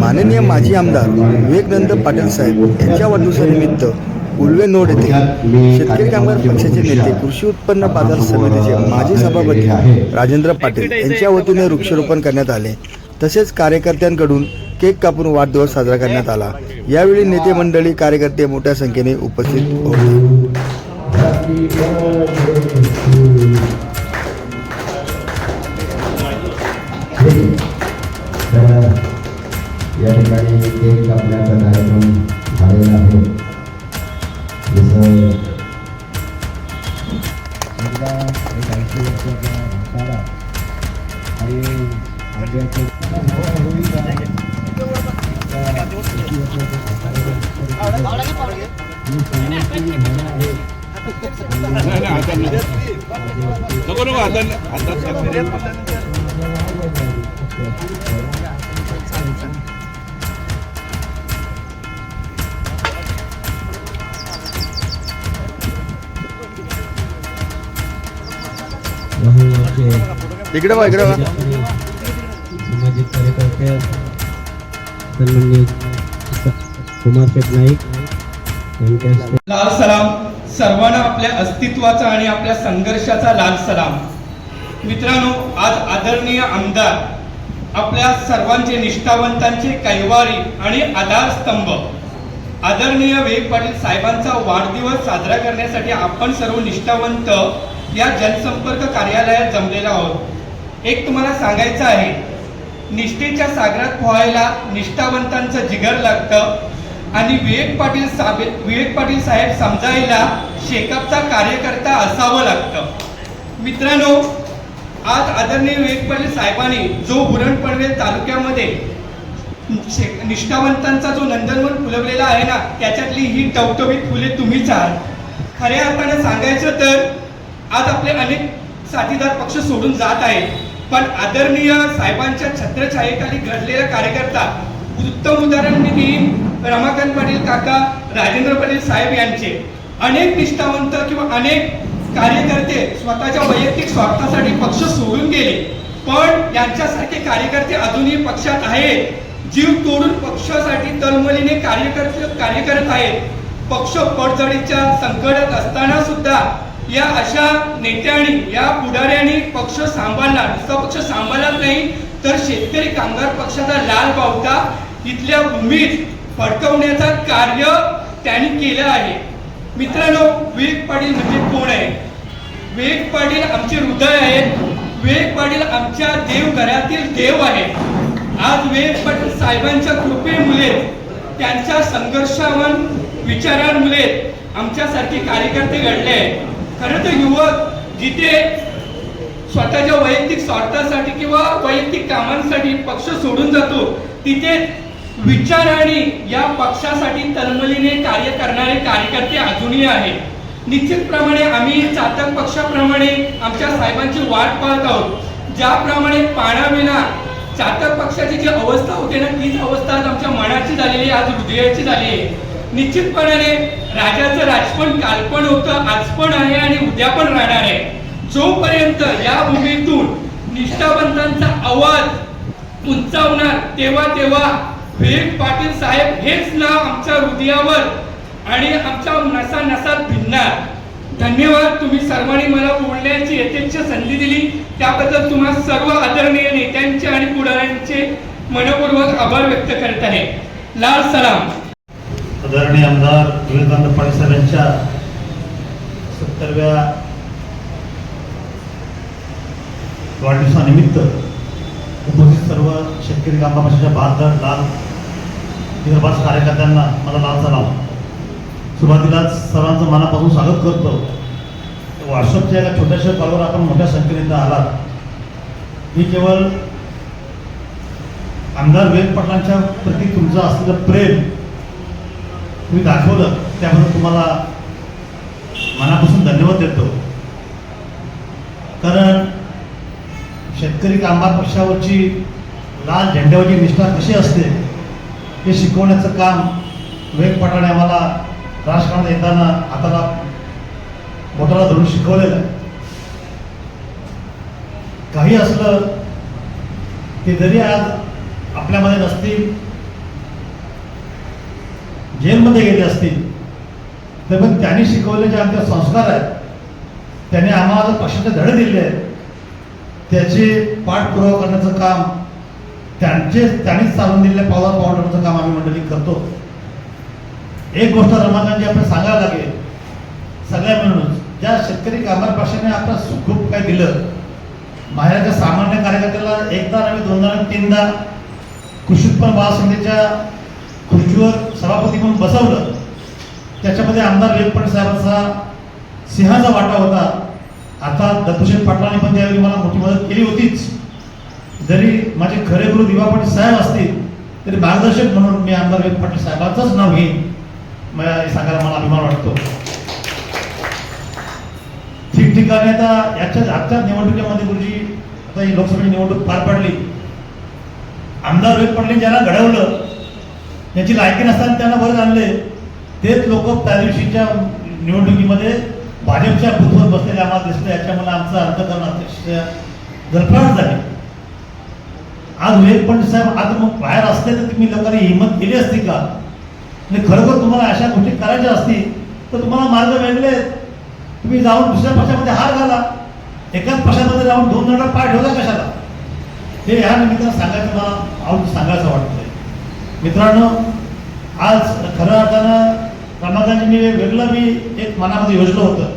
माननीय माजी आमदार विवेकनंद पाटील साहेब यांच्या वाढदिवसानिमित्त उल्वे नोड येथे शेतकरी कामगार पक्षाचे नेते कृषी उत्पन्न बाजार समितीचे माजी सभापती राजेंद्र पाटील यांच्या वतीने वृक्षारोपण करण्यात आले. तसेच कार्यकर्त्यांकडून केक कापून वाढदिवस साजरा करण्यात आला. यावेळी नेते मंडळी कार्यकर्ते मोठ्या संख्येने उपस्थित होते. या ठिकाणी केक कापण्याचा कार्यक्रम झालेला आहे. जसं एकदा एक ऐंशी म्हातारा आणि नको नको हातात हातात इकडे बघा इकडे बघा. सामाजिक कार्यकर्ते सन्माननीय कुमार शेठ नाईक लाल सलाम सर्वांना आपल्या अस्तित्वाचा आणि आपल्या संघर्षाचा लाल सलाम. मित्रांनो आज आदरणीय आमदार आपल्या सर्वांचे निष्ठावंतांचे कैवारी आणि आधारस्तंभ आदरणीय विवेक पाटील साहेबांचा वाढदिवस साजरा करण्यासाठी आपण सर्व निष्ठावंत या जनसंपर्क कार्यालयात जमलेलो आहोत. एक तुम्हाला सांगायचं आहे निष्ठेच्या सागरात पोहायला निष्ठावंतांचं जिगर लागतं आणि विवेक पाटील साबे विवेक पाटील साहेब समजायला शेकअपचा कार्यकर्ता असावं लागतं. मित्रांनो आज आदरणीय विवेक पाटील साहेबांनी जो बुरण पनवेल तालुक्यामध्ये निष्ठावंतांचा जो नंदनवन फुलवलेला आहे ना त्याच्यातली ही टवटवीत फुले तुम्हीच आहात. खऱ्या अर्थाने सांगायचं तर आज आपले अनेक साथीदार पक्ष सोडून जात आहेत. पण आदरणीय साहेबांच्या छत्रछायेखाली घडलेला कार्यकर्ता उत्तम उदाहरण मी देईन रमाकांत पाटील काका राजेंद्र पाटील साहेब यांचे अनेक निष्ठावंत किंवा अनेक कार्यकर्ते स्वतःच्या वैयक्तिक स्वार्थासाठी पक्ष सोडून गेले. पण यांच्यासारखे कार्यकर्ते अजूनही पक्षात आहेत. जीव तोडून पक्षासाठी तळमळीने कार्यकर्ते कार्य करत आहेत. पक्ष पडझडीच्या संकटात असताना सुद्धा या अशा नेत्यांनी या पुढाऱ्यांनी पक्ष सांभाळला. नुसता पक्ष सांभाळलाच नाही तर शेतकरी कामगार पक्षाचा लाल पावता इथल्या भूमीत फडकवण्याचा कार्य त्यांनी केलं आहे. मित्रांनो विवेक पाटील म्हणजे कोण आहे? विवेक पाटील आमचे हृदय आहेत. विवेक पाटील आमच्या देवघरातील देव आहे आज विवेक पाटील साहेबांच्या कृपेमुळे त्यांच्या संघर्षावन विचारांमुळे आमच्यासारखे कार्यकर्ते घडले आहेत. खरं तर युवक जिथे स्वतःच्या वैयक्तिक स्वार्थासाठी किंवा वैयक्तिक कामांसाठी पक्ष सोडून जातो तिथे विचार आणि या पक्षासाठी तलमलीने कार्य करणारे कार्यकर्ते अजूनही आहेत. निश्चितप्रमाणे आम्ही चातक पक्षाप्रमाणे आमच्या साहेबांची वाट पाहत आहोत. ज्याप्रमाणे पाण्याविना चातक पक्षाची जी अवस्था होते ना तीच अवस्था आज आमच्या मनाची झालेली आहे आज हृदयाची झाली आहे. निश्चितपणाने राजाचं राजपण कालपण होतं आज पण आहे आणि उद्या पण राहणार आहे. जोपर्यंत या भूमीतून निष्ठावंतांचा आवाज उंचावणार तेव्हा तेव्हा विवेक पाटील साहेब हेच नाव आमच्या हृदयावर आणि आमच्या नसा नसात भिनणार धन्यवाद तुम्ही सर्वांनी मला बोलण्याची यथेच्छ संधी दिली. त्याबद्दल तुम्हा सर्व आदरणीय नेत्यांचे आणि पुढाऱ्यांचे मनपूर्वक आभार व्यक्त करत आहे. लाल सलाम. आदरणीय आमदार विवेकानंद पाटील यांच्या सत्तरव्या वाढदिवसानिमित्त उपस्थित सर्व शेतकरी कामगार पक्षाच्या बहात्तर लाल विदर्भास कार्यकर्त्यांना मला लाल सलाम सुरुवातीलाच सर्वांचं मनापासून स्वागत करतो. व्हॉट्सअपच्या एका छोट्याशा कॉलवर आपण मोठ्या संख्येने इथं आलात. ही केवळ आमदार विवेक पाटलांच्या प्रती तुमचं असलेलं प्रेम तुम्ही दाखवलं त्याबद्दल तुम्हाला मनापासून धन्यवाद देतो. कारण शेतकरी कामगार पक्षावरची लाल झेंड्यावरची निष्ठा कशी असते हे शिकवण्याचं काम वेग पटाणे आम्हाला राजकारणात येताना हाताला बोटाला धरून शिकवलेलं आहे. काही असलं ते जरी आज आपल्यामध्ये नसतील जेलमध्ये गेले असतील. तर पण त्यांनी शिकवले जे आमचे संस्कार आहेत त्यांनी आम्हाला पक्षाचे धडे दिले आहेत त्याचे पाठपुरावा करण्याचं काम त्यांचे त्यांनीच चालून दिलेल्या पावला पावडरचं काम आम्ही मंडळी करतो. एक गोष्ट रमाकांची आपल्याला सांगायला लागेल. सगळ्या मिळून ज्या शेतकरी कामगार पक्षाने आपल्याला खूप काही दिलं माहेरच्या सामान्य कार्यकर्त्याला एकदा नव्हे दोनदा तीनदा कृषी उत्पन्न बाळ समितीच्या खुर्चीवर सभापती म्हणून बसवलं. त्याच्यामध्ये आमदार वेगपणे साहेबांचा सिंहाचा वाटा होता. आता दत्तशेठ पाटलांनी पण त्यावेळी मला मोठी मदत केली होतीच. जरी माझे खरे गुरु दिवा पाटील साहेब असतील तरी मार्गदर्शक म्हणून मी आमदार वेद पाटील साहेबांचंच नाव घेईन. मला हे सांगायला मला अभिमान वाटतो. ठिकठिकाणी आता याच्या आजच्या निवडणुकीमध्ये गुरुजी आता ही लोकसभेची निवडणूक पार पडली. आमदार वेद पाटील ज्यांना घडवलं याची लायकी नसताना त्यांना बरं आणले. तेच लोक त्या दिवशीच्या निवडणुकीमध्ये भाजपच्या बुथवर बसलेले आम्हाला दिसले. याच्यामुळे आमचं अंतकरण अतिशय जलफळाट झाली. आज विवेक पंडित साहेब आज मग बाहेर असते तर तुम्ही लोकांनी हिंमत केली असती का? आणि खरोखर तुम्हाला अशा गोष्टी करायच्या असतील तर तुम्हाला मार्ग वेगळे तुम्ही जाऊन दुसऱ्या पक्षामध्ये हार घाला. एकाच पक्षामध्ये जाऊन दोन जणांना पाय ठेवला कशाला? हे ह्या निमित्तानं सांगायचं मला आवड सांगायचं वाटतंय. मित्रांनो आज खऱ्या अर्थानं रमाकांतजींनी वेगळं मी एक मनामध्ये योजलं होतं.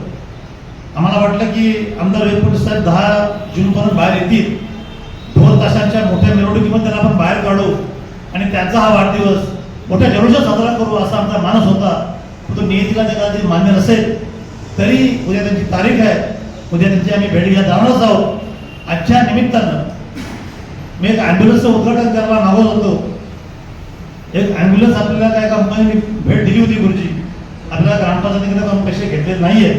आम्हाला वाटलं की आमदार वेगपूर साहेब दहा जूनपर्यंत बाहेर येतील. दोन तासांच्या मोठ्या मिरवणुकीमध्ये त्यांना आपण बाहेर काढू आणि त्यांचा हा वाढदिवस मोठ्या जल्लोषात साजरा करू असा आमचा मानस होता. तो नियतीला त्या कदाचित मान्य नसेल तरी उद्या त्यांची तारीख आहे. उद्या त्यांची आम्ही भेट घ्या जाणारच आहोत. आजच्या निमित्तानं मी एक ॲम्ब्युलन्सचं उद्घाटन करायला मागवत होतो एक ॲम्ब्युलन्स आपल्याला काय कंपनीने भेट दिली होती गुरुजी. आपल्याला ग्रामपंचायतीकडे आपण पैसे घेतलेले नाहीये.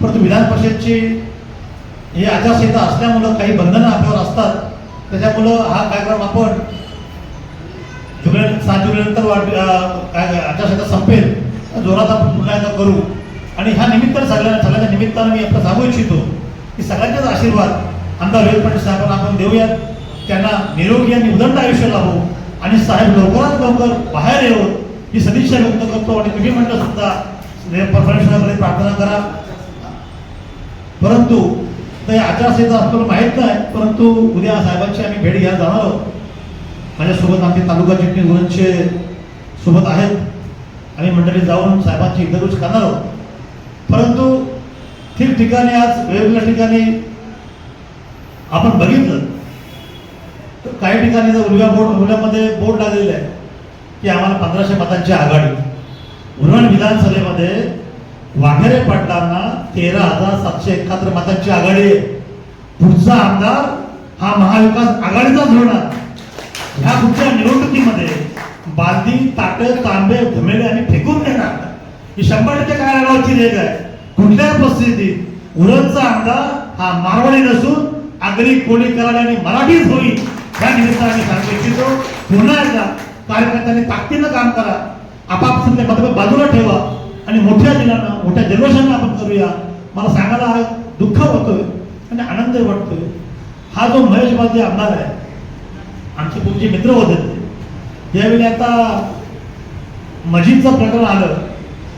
परंतु विधान परिषदची हे आचारसंहिता असल्यामुळं काही बंधनं आपल्यावर असतात. त्याच्यामुळं हा कार्यक्रम आपण जुलै सात जुलैनंतर काय आचारसंहिता संपेल जोरात आपण पुन्हा एकदा करू. आणि ह्या निमित्तानं सगळ्या सगळ्याच्या निमित्तानं मी आपलं सांगू इच्छितो की सगळ्यांचाच आशीर्वाद आमदार रोहित पंडित साहेबांना आपण देऊयात. त्यांना निरोगी आणि उदंड आयुष्य लाभू. आणि साहेब लवकरात लवकर बाहेर येऊन ही सदिच्छा व्यक्त करतो आणि तुम्ही म्हटलं सुद्धा परमेश्वराकडे प्रार्थना करा. परंतु ते आचारसंहिता आपल्याला माहीत नाही परंतु उद्या साहेबांची आम्ही भेट घ्यायला जाणार आहोत. माझ्यासोबत आमचे तालुका चिटणी गुरुंचे सोबत आहेत. आणि मंडळी जाऊन साहेबांची इंटरव्ह्यूज करणार आहोत. परंतु ठिकठिकाणी आज वेगवेगळ्या ठिकाणी आपण बघितलं तर काही ठिकाणी जर उलव्या बोर्ड उलव्यामध्ये बोर्ड लागलेलं आहे की आम्हाला पंधराशे मतांची आघाडी. उरण विधानसभेमध्ये वाघेरे पाटलांना तेरा हजार सातशे एकाहत्तर मतांची आघाडी आहे. पुढचा आमदार हा महाविकास आघाडीचाच होणार. ह्या पुढच्या निवडणुकीमध्ये बांधी ताटे तांबे घमेले आणि फेकून देणार ही शंभर टक्के कार्यालयाची रेग आहे. कुठल्याही परिस्थितीत उरणचा आमदार हा मारवाडी नसून आगरी कोळी कराड आणि मराठीच होईल. या निमित्ताने सांगू इच्छितो पुन्हा एकदा कार्यकर्त्यांनी ताकदीनं काम करा. आपापसातले मतभेद बाजूला ठेवा. आणि मोठ्या दिलांना मोठ्या जनरेशनला आपण करूया. मला सांगायला हा दुःख होतोय आणि आनंद वाटतोय. हा जो महेश बाजी आमदार आहे आमचे तुमचे मित्र होते. यावेळी आता मजिदचं प्रकरण आलं.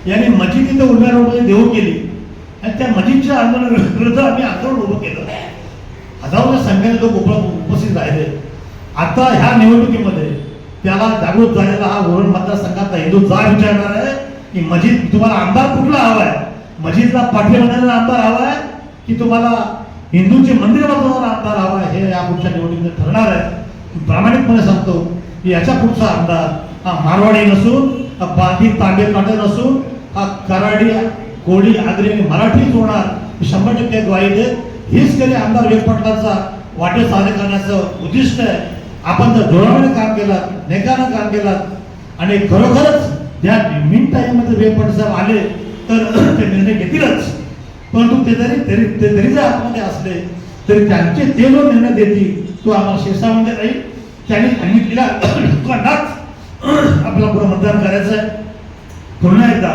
याने मजिद इथं उमेदवार रोडमध्ये म्हणजे देऊ केली आणि त्या मजीदच्या आंदोलनाविरुद्ध आम्ही आंदोलन उभं केलं. हजारोच्या संख्येने लोक उपस्थित राहिले. आता ह्या निवडणुकीमध्ये त्याला जागृत झालेला हा उरण मतदारसंघातला हिंदू जा विचारणार आहे की मजीद तुम्हाला आमदार कुठला हवा आहे मजीदला पाठवे म्हणणारा आमदार हवा आहे की तुम्हाला हिंदूचे मंदिर बांधणारा आमदार हवा आहे हे या पुढच्या निवडणुकीत ठरणार आहे. प्रामाणिकपणे सांगतो की याच्या पुढचा आमदार हा मारवाडी नसून हा बाकी तांबे काटे नसून हा कराडी कोळी आगरी आणि मराठीच होणार शंभर टक्के ग्वाही देत हीच कधी आमदार वेग पाटलांचा वाटे साधे करण्याचं उद्दिष्ट आहे. आपण जर जोराने काम केलं नेकानं काम केलं आणि खरोखरच त्या मिन टाईममध्ये वेपट साहेब आले तर ते निर्णय घेतीलच. परंतु ते जरी तरी ते तरी जर आतमध्ये असले तरी त्यांचे ते जो निर्णय देतील तो आम्हाला शेषामध्ये राहील त्यांनी सांगितलेला आपल्याला पुढे मतदान करायचं आहे. पुन्हा एकदा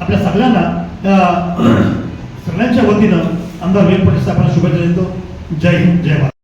आपल्या सगळ्यांना सगळ्यांच्या वतीनं आमदार वेपट साहेबांना शुभेच्छा देतो. जय हिंद जय भारत.